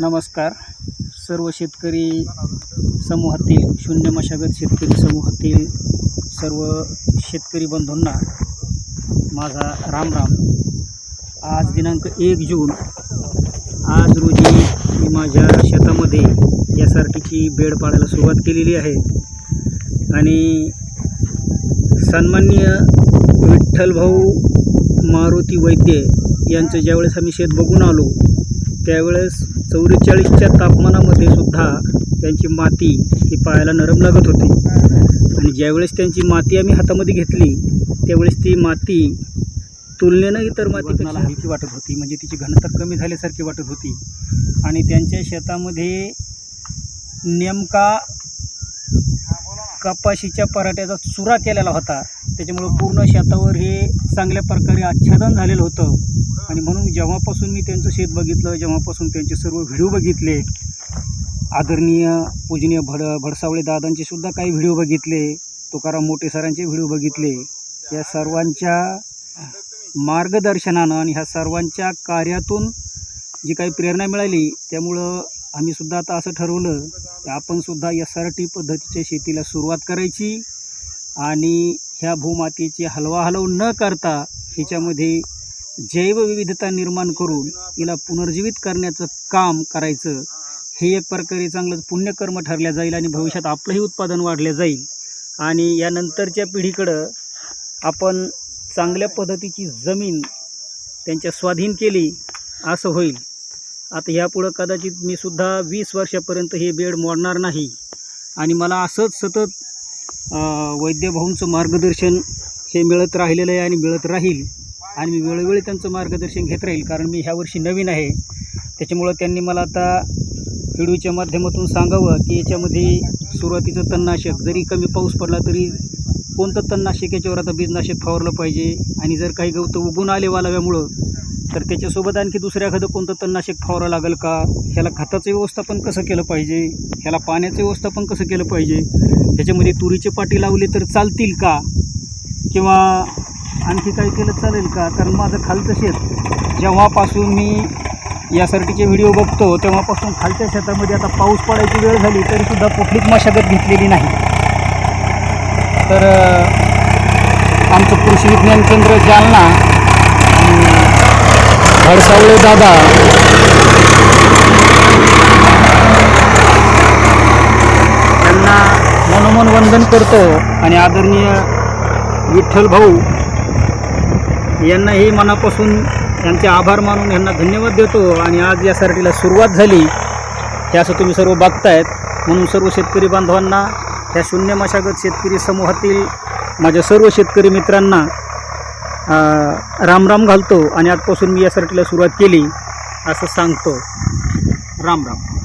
नमस्कार. सर्व शेतकरी समूहातील शून्य मशागत शेतकरी समूहातील सर्व शेतकरी बंधूंना माझा राम राम आज दिनांक एक जून. आज रोजी मी माझ्या शेतामध्ये एस आर टीची बेड पाडायला सुरुवात केलेली आहे. आणि सन्माननीय विठ्ठलभाऊ मारुती वैद्य यांचं ज्यावेळेस आम्ही शेत बघून आलो त्यावेळेस चौवेचाळीसच्या तापमानामध्ये सुद्धा त्यांची माती ही पायाला नरम लागत होती. आणि ज्यावेळेस त्यांची माती आम्ही हातामध्ये घेतली त्यावेळेस ती माती तुलनेनं इतर माती मला हलकी वाटत होती म्हणजे तिची घनता कमी झाल्यासारखी वाटत होती. आणि त्यांच्या शेतामध्ये नेमका कपाशीच्या पराठ्याचा चुरा केलेला होता. त्याच्यामुळं पूर्ण शेतावर हे चांगल्या प्रकारे आच्छादन झालेलं होतं. आणि म्हणून जेव्हापासून मी त्यांचं शेत बघितलं जेव्हापासून त्यांचे सर्व व्हिडिओ बघितले आदरणीय पूजनीय भड भडसावळे दादांचे सुद्धा काही व्हिडिओ बघितले तुकाराम मोठे सरांचे व्हिडिओ बघितले या सर्वांच्या मार्गदर्शनानं आणि ह्या सर्वांच्या कार्यातून जी काही प्रेरणा मिळाली त्यामुळं आम्हीसुद्धा आता असं ठरवलं की आपण सुद्धा एस आर टी पद्धतीच्या शेतीला सुरुवात करायची आणि ह्या भूमातीची हलवाहलव न करता ह्याच्यामध्ये जैवविविधता निर्माण करून हिला पुनर्जीवित करण्याचं काम करायचं. हे एक प्रकारे चांगलं पुण्यकर्म ठरल्या जाईल आणि भविष्यात आपलंही उत्पादन वाढलं जाईल. आणि यानंतरच्या पिढीकडं आपण चांगल्या पद्धतीची जमीन त्यांच्या स्वाधीन केली असं होईल. आता ह्यापुढं कदाचित मी सुद्धा वीस वर्षापर्यंत हे बेड मोडणार नाही. आणि मला असंच सतत वैद्यभाऊंचं मार्गदर्शन हे मिळत राहिलेलं आहे आणि मिळत राहील. आणि मी वेळोवेळी त्यांचं मार्गदर्शन घेत राहील कारण मी ह्या वर्षी नवीन आहे. त्याच्यामुळं त्यांनी मला आता व्हिडिओच्या माध्यमातून सांगावं की याच्यामध्ये सुरुवातीचं तणनाशक जरी कमी पाऊस पडला तरी कोणतं तणनाशक याच्यावर आता बीजनाशक फवारलं पाहिजे? आणि जर काही गवतं उगून आले वालाव्यामुळं तर त्याच्यासोबत आणखी दुसऱ्या एखादं कोणतं तणनाशक फवारावं लागेल का? ह्याला खताचं व्यवस्थापन कसं केलं पाहिजे? ह्याला पाण्याचं व्यवस्थापन कसं केलं पाहिजे? ह्याच्यामध्ये तुरीचे पाटी लावले तर चालतील का? किंवा आणखी काही केलं चालेल का? कारण माझं खालचं शेत. जेव्हापासून मी यासाठीचे व्हिडिओ बघतो तेव्हापासून खालच्या शेतामध्ये आता पाऊस पडायची वेळ झाली तरीसुद्धा कुठलीच मशागत घेतलेली नाही. तर आमचं कृषी विज्ञान केंद्र जालना भडसावळे दादा. त्यांना मनोमन वंदन करतो आणि आदरणीय विठ्ठल भाऊ यांनाही मनापासून त्यांचे आभार मानून यांना धन्यवाद देतो आणि आज या यासाठीला सुरुवात झाली. हे असं तुम्ही सर्व बघतायत. म्हणून सर्व शेतकरी बांधवांना ह्या शून्य मशागत शेतकरी समूहातील माझ्या सर्व शेतकरी मित्रांना रामराम घालतो आणि आजपासून मी या सरटीला सुरुवात केली असं सांगतो. राम राम